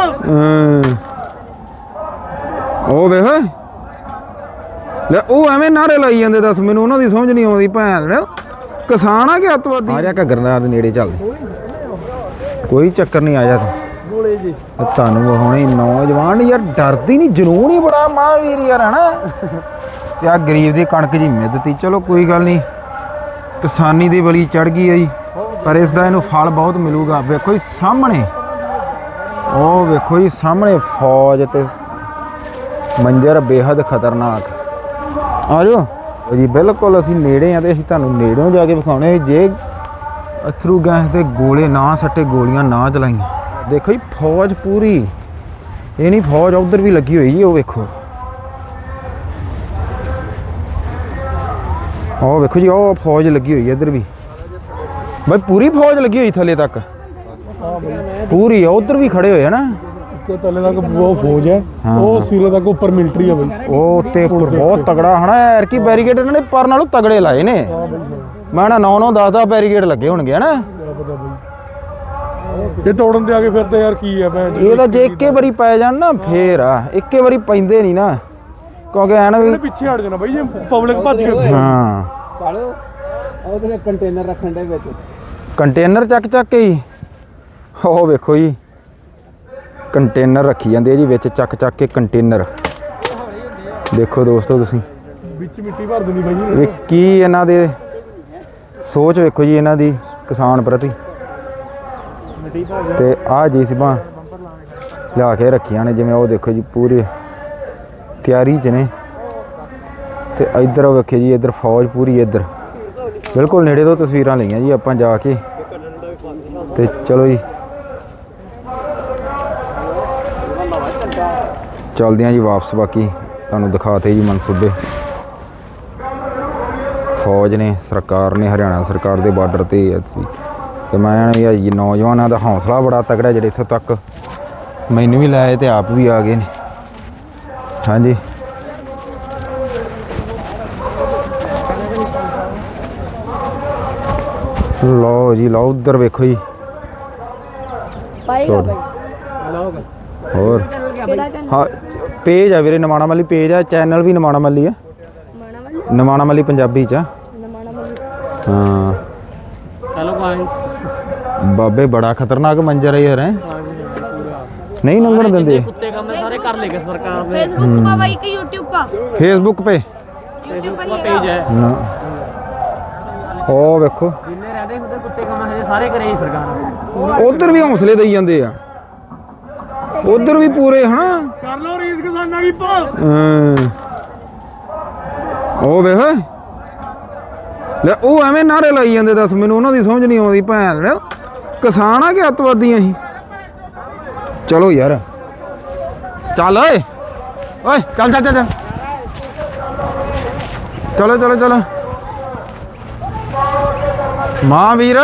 ਹਾਂ। ਉਹ ਵੇਖ। ਲੈ, ਉਹ ਐਵੇਂ ਨਾਰੇ ਲਾਈ ਜਾਂਦੇ ਦੱਸ, ਮੈਨੂੰ ਉਹਨਾਂ ਦੀ ਸਮਝ ਨਹੀਂ ਆਉਂਦੀ ਭੈਣ ਨੇ। ਕਿਸਾਨ ਆ ਕਿ ਅੱਤਵਾਦੀ? ਆ ਜਾ ਘੱਗਰਨਾਰ ਦੇ ਨੇੜੇ ਚੱਲਦੇ ਕੋਈ ਚੱਕਰ ਨਹੀਂ, ਆ ਜਾ ਤੂੰ। ਗੋਲੇ ਜੀ ਤੁਹਾਨੂੰ ਹੁਣੇ ਨੌਜਵਾਨ ਯਾਰ ਡਰਦੀ ਨਹੀਂ, ਜਨੂਨ ਹੀ ਬੜਾ ਮਹਾਂਵੀਰ ਯਾਰ, ਹਨਾ? ਤੇ ਆ ਗਰੀਬ ਦੀ ਕਣਕ ਜੀ ਮਿੱਧਤੀ ਚਲੋ ਕੋਈ ਗੱਲ ਨਹੀਂ। ਕਿਸਾਨੀ ਦੀ ਬਲੀ ਚੜ ਗਈ ਆ ਜੀ। ਪਰ ਇਸ ਦਾ ਇਹਨੂੰ ਫਲ ਬਹੁਤ ਮਿਲੂਗਾ। ਵੇਖੋ ਜੀ, ਸਾਹਮਣੇ। ਉਹ ਵੇਖੋ ਜੀ, ਸਾਹਮਣੇ ਫੌਜ ਤੇ ਮੰਜ਼ਰ ਬੇहद ਖਤਰਨਾਕ। ਆ ਜਾਓ ਜੀ, ਬਿਲਕੁਲ ਅਸੀਂ ਨੇੜੇ ਆ ਤੇ ਅਸੀਂ ਤੁਹਾਨੂੰ ਨੇੜੋਂ ਜਾ ਕੇ ਵਿਖਾਉਣੇ ਜੇ ਅਥਰੂ ਗੈਸ ਦੇ ਗੋਲੇ ਨਾ ਸੱਟੇ, ਗੋਲੀਆਂ ਨਾ ਚਲਾਈਆਂ। ਦੇਖੋ ਜੀ, ਫੌਜ ਪੂਰੀ। ਇਹ ਨਹੀਂ, ਫੌਜ ਉਧਰ ਵੀ ਲੱਗੀ ਹੋਈ ਜੀ, ਉਹ ਵੇਖੋ। ਉਹ ਵੇਖੋ ਜੀ, ਉਹ ਫੌਜ ਲੱਗੀ ਹੋਈ ਹੈ ਇੱਧਰ ਵੀ। ਬਈ, ਪੂਰੀ ਫੌਜ ਲੱਗੀ ਹੋਈ ਥੱਲੇ ਤੱਕ। ਪੂਰੀ ਆ ਉਧਰ ਵੀ ਖੜੇ ਹੋਏ ਆ ਨਾ। ਤੇ ਤਲੇ ਤੱਕ ਉਹ ਫੌਜ ਹੈ। ਉਹ ਸਿਰੇ ਤੱਕ ਉੱਪਰ ਮਿਲਟਰੀ ਹੈ ਬਈ। ਉਹ ਉੱਤੇ ਉੱਪਰ ਬਹੁਤ ਤਗੜਾ ਹਨਾ ਯਾਰ ਕੀ ਬੈਰੀਕੇਡ ਇਹਨਾਂ ਨੇ ਪਰ ਨਾਲੋਂ ਤਗੜੇ ਲਾਏ ਨੇ। ਮੈਂ ਨਾ 9 9 10 10 ਬੈਰੀਕੇਡ ਲੱਗੇ ਹੋਣਗੇ ਹਨਾ। ਇਹ ਤੋੜਨ ਤੇ ਆ ਕੇ ਫਿਰ ਤੇ ਯਾਰ ਕੀ ਹੈ ਭੈਣ ਇਹ ਤਾਂ ਜੇ ਇੱਕੇ ਵਾਰੀ ਪੈ ਜਾਣ ਨਾ ਫੇਰ ਆ ਇੱਕੇ ਵਾਰੀ ਪੈਂਦੇ ਨਹੀਂ ਨਾ। ਕਿਉਂਕਿ ਐ ਨਾ ਵੀ ਪਿੱਛੇ ਹਟ ਜਾਣਾ ਬਈ ਜੇ ਪਬਲਿਕ ਭੱਜ ਕੇ ਹਾਂ। ਕਾਲੋ ਉਹਦੇ ਕੰਟੇਨਰ ਰੱਖਣ ਦੇ ਵਿੱਚ। ਕੰਟੇਨਰ ਚੱਕ ਚੱਕ ਕੇ ਹੀ। ਉਹ ਵੇਖੋ ਜੀ ਕੰਟੇਨਰ ਰੱਖੀ ਜਾਂਦੇ ਆ ਜੀ ਵਿੱਚ ਚੱਕ ਚੱਕ ਕੇ ਕੰਟੇਨਰ ਦੇਖੋ ਦੋਸਤੋ ਤੁਸੀਂ। ਵਿੱਚ ਮਿੱਟੀ ਭਰ ਦਿੰਦੀ ਬਈ ਵੀ ਕੀ ਇਹਨਾਂ ਦੇ ਸੋਚ ਵੇਖੋ ਜੀ ਇਹਨਾਂ ਦੀ ਕਿਸਾਨ ਪ੍ਰਤੀ। ਤੇ ਆਹ ਜੀ ਸਿਬਾਂ ਲਿਆ ਕੇ ਰੱਖੀਆਂ ਨੇ ਜਿਵੇਂ ਉਹ ਦੇਖੋ ਜੀ ਪੂਰੀ ਤਿਆਰੀ 'ਚ ਨੇ। ਤੇ ਇੱਧਰ ਉਹ ਵੇਖੇ ਜੀ ਇੱਧਰ ਫੌਜ ਪੂਰੀ ਇੱਧਰ। ਬਿਲਕੁਲ ਨੇੜੇ ਤੋਂ ਤਸਵੀਰਾਂ ਲਈਆਂ ਜੀ ਆਪਾਂ ਜਾ ਕੇ। ਤੇ ਚਲੋ ਜੀ ਚੱਲਦੇ ਹਾਂ ਜੀ ਵਾਪਸ ਬਾਕੀ ਤੁਹਾਨੂੰ ਦਿਖਾਤੇ ਜੀ ਮਨਸੂਬੇ। ਫੌਜ ਨੇ ਸਰਕਾਰ ਨੇ ਹਰਿਆਣਾ ਸਰਕਾਰ ਦੇ ਬਾਰਡਰ ਤੇ ਹੈ ਸੀ ਤੇ ਮੈਂ ਨਾ ਵੀ ਇਹ ਨੌਜਵਾਨਾਂ ਦਾ ਹੌਸਲਾ ਬੜਾ ਤਕੜਾ ਜਿਹੜੇ ਇੱਥੋਂ ਤੱਕ ਮੈਨੂੰ ਵੀ ਲਾਏ ਤੇ ਆਪ ਵੀ ਆ ਗਏ ਨੇ। ਹਾਂਜੀ। ਲਓ ਜੀ ਲਓ ਉਧਰ ਵੇਖੋ ਜੀ। ਪਾਏਗਾ। ਭਾਈ ਹੋਰ? ਹਾਂ ਪੇਜ ਆ ਵੀਰੇ ਨਮਾਣਾ ਮੱਲੀ ਪੇਜ ਆ ਚੈਨਲ ਵੀ ਨਮਾਣਾ ਮੱਲੀ ਆ। ਨਮਾਣਾ ਮੱਲੀ ਪੰਜਾਬੀ ਚ ਬਾਬੇ ਬੜਾ ਖਤਰਨਾਕ ਮੰਜ਼ਰ ਹੈ? ਯਾਰ ਨਹੀਂ ਲੰਘਣ ਦਿੰਦੇ। ਕੁੱਤੇ ਕੰਮ ਸਾਰੇ ਕਰ ਲੇਗੇ ਸਰਕਾਰ ਨੇ। ਫੇਸਬੁੱਕ ਪਾ ਬਾਈ ਕਿ YouTube ਪਾ? ਫੇਸਬੁੱਕ ਪਾ ਪੇਜ ਹੈ। ਹਾਂ ਉਹ ਵੇਖੋ। ਜਿੰਨੇ ਰਹਦੇ ਕੁੱਤੇ ਕੰਮ ਹਜੇ ਸਾਰੇ ਕਰੇ ਸਰਕਾਰ। ਉਧਰ ਵੀ ਹੌਸਲੇ ਦੇਈ ਜਾਂਦੇ ਆ। ਉਧਰ ਵੀ ਪੂਰੇ ਹਨਾ? ਕਰ ਲੋ ਰੀਸ ਕਿਸਾਨਾਂ ਦੀ ਭਾਲ। ਹਾਂ। ਉਹ ਵੇਖ। ਲੈ ਉਹ ਐਵੇਂ ਨਾਰੇ ਲਾਈ ਜਾਂਦੇ ਦੱਸ ਮੈਨੂੰ ਉਹਨਾਂ ਦੀ ਸਮਝ ਨਹੀਂ ਆਉਂਦੀ ਭੈਣ। ਕਿਸਾਨ ਆ ਕਿ ਅੱਤਵਾਦੀ ਅਸੀਂ ਚਲੋ ਯਾਰ। ਚੱਲ ਓਏ। ਓਏ ਚੱਲ ਚੱਲ ਚੱਲ ਚੱਲ। ਚਲੋ ਚਲੋ ਚਲੋ। ਮਾਂ ਵੀਰ